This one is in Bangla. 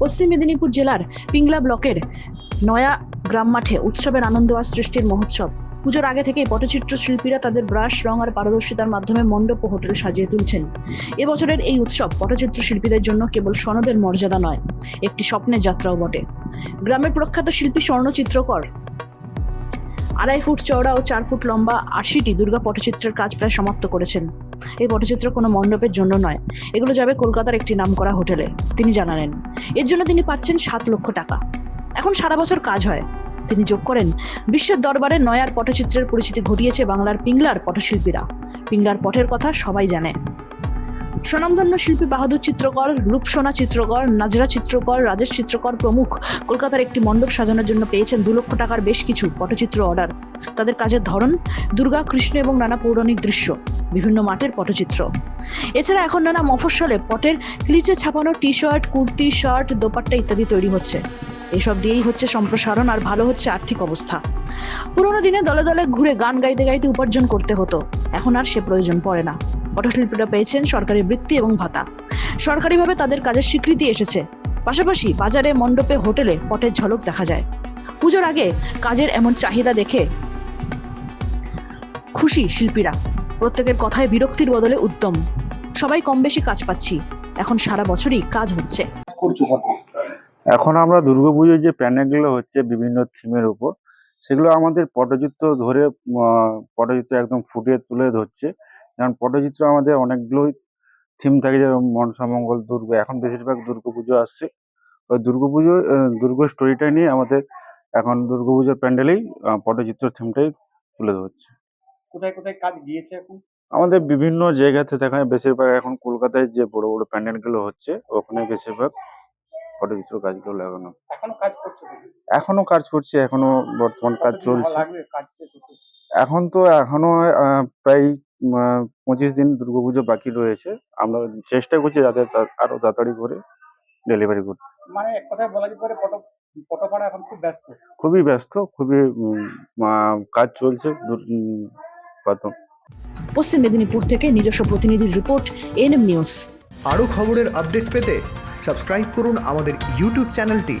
পশ্চিম মেদিনীপুর জেলার পিংলা ব্লকের নয়া গ্রাম মাঠে উৎসবের আনন্দ আর সৃষ্টির মহোৎসব। পুজোর আগে থেকেই পটচিত্র শিল্পীরা তাদের ব্রাশ, রং আর পারদর্শিতার মাধ্যমে মণ্ডপ ও হোটেল সাজিয়ে তুলছেন। এবছরের এই উৎসব পটচিত্র শিল্পীদের জন্য কেবল সনদের মর্যাদা নয়, একটি স্বপ্নের যাত্রাও বটে। গ্রামের প্রখ্যাত শিল্পী স্বর্ণ চিত্রকর আড়াই ফুট চওড়া ও চার ফুট লম্বা আশিটি দুর্গা পটচিত্রের কাজ প্রায় সমাপ্ত করেছেন। এই পটচিত্র কোনো মণ্ডপের জন্য নয়। এগুলো যাবে কলকাতার একটি নামকরা হোটেলে, তিনি জানালেন। এর জন্য তিনি পাচ্ছেন সাত লক্ষ টাকা। এখন সারা বছর কাজ হয়। তিনি যোগ করেন, বিশ্বের দরবারে নয়ার পটচিত্রের পরিচিতি ঘটিয়েছে বাংলার পিংলার পটশিল্পীরা। পিংলার পটের কথা সবাই জানে। স্বনামধন্য শিল্পী বাহাদুর চিত্রকর, রূপসোনা চিত্রকর, নাজরা চিত্রকর, রাজেশ চিত্রকর প্রমুখ কলকাতার একটি মণ্ডপ সাজানোর জন্য পেয়েছেন দু লক্ষ টাকার বেশ কিছু পটচিত্র অর্ডার। তাদের কাজের ধরন, দুর্গা, কৃষ্ণ এবং নানা পৌরাণিক দৃশ্য, বিভিন্ন মাঠের পটচিত্র। এছাড়া এখন নানা মফস্বলে পটের ক্লিচে ছাপানো T shirt kurti, shirt, dupatta ইত্যাদি তৈরি হচ্ছে। এসব দিয়েই হচ্ছে সম্প্রসারণ আর ভালো হচ্ছে আর্থিক অবস্থা। পুরোনো দিনে দলে দলে ঘুরে গান গাইতে গাইতে উপার্জন করতে হতো। এখন আর সে প্রয়োজন পড়ে না। পটশিল্পীরা পেয়েছেন সরকারি বৃত্তি এবং ভাতা। সরকারিভাবে তাদের কাজের স্বীকৃতি এসেছে। পাশাপাশি বাজারে মণ্ডপে হোটেলে পটের ঝলক দেখা যায়। পুজোর আগে কাজের এমন চাহিদা দেখে খুশি শিল্পীরা। প্রত্যেকের কথায় বিরক্তির বদলে উদ্যম সবাই কম বেশি কাজ পাচ্ছি। এখন সারা বছরই কাজ হচ্ছে। এখন আমরা দুর্গাপুজোর যে প্যান্ডেলগুলো হচ্ছে বিভিন্ন থিমের উপর সেগুলো আমাদের পটচিত্র ধরে পটচিত্র একদম ফুটিয়ে তুলে ধরছে। যেমন পটচিত্র আমাদের অনেকগুলোই থিম থাকে যেমন মনসামঙ্গল দুর্গা এখন বেশিরভাগ দুর্গাপুজো আসছে। ওই দুর্গাপুজো দুর্গা স্টোরিটা নিয়ে আমাদের এখন দুর্গাপুজোর প্যান্ডেলেই পটচিত্র থিমটাই তুলে ধরছে। কোথায় কোথায় কাজ গিয়েছে এখন? আমাদের বিভিন্ন জায়গাতে দেখা যায় বেশিরভাগ এখন কলকাতায় যে বড় বড় প্যান্ডেলগুলো হচ্ছে ওখানে বেশিরভাগ পটচিত্র কাজগুলো লাগানো। এখনও কাজ করছ? এখনও কাজ করছি এখনও বর্তমান কাজ চলছে? এখন তো এখনও প্রায় পঁচিশ দিন দুর্গাপুজো বাকি রয়েছে। আমরা চেষ্টা করছি যাতে তা- আরও তাড়াতাড়ি করে ডেলিভারি করতে। মানে এক কথায় বলা যেতে পারে পট এখন খুব ব্যস্ত। খুবই ব্যস্ত খুবই কাজ চলছে পশ্চিম মেদিনীপুর থেকে নিজস্ব প্রতিনিধির রিপোর্ট এনএম নিউজ। আরও খবরের আপডেট পেতে সাবস্ক্রাইব করুন আমাদের ইউটিউব চ্যানেলটি।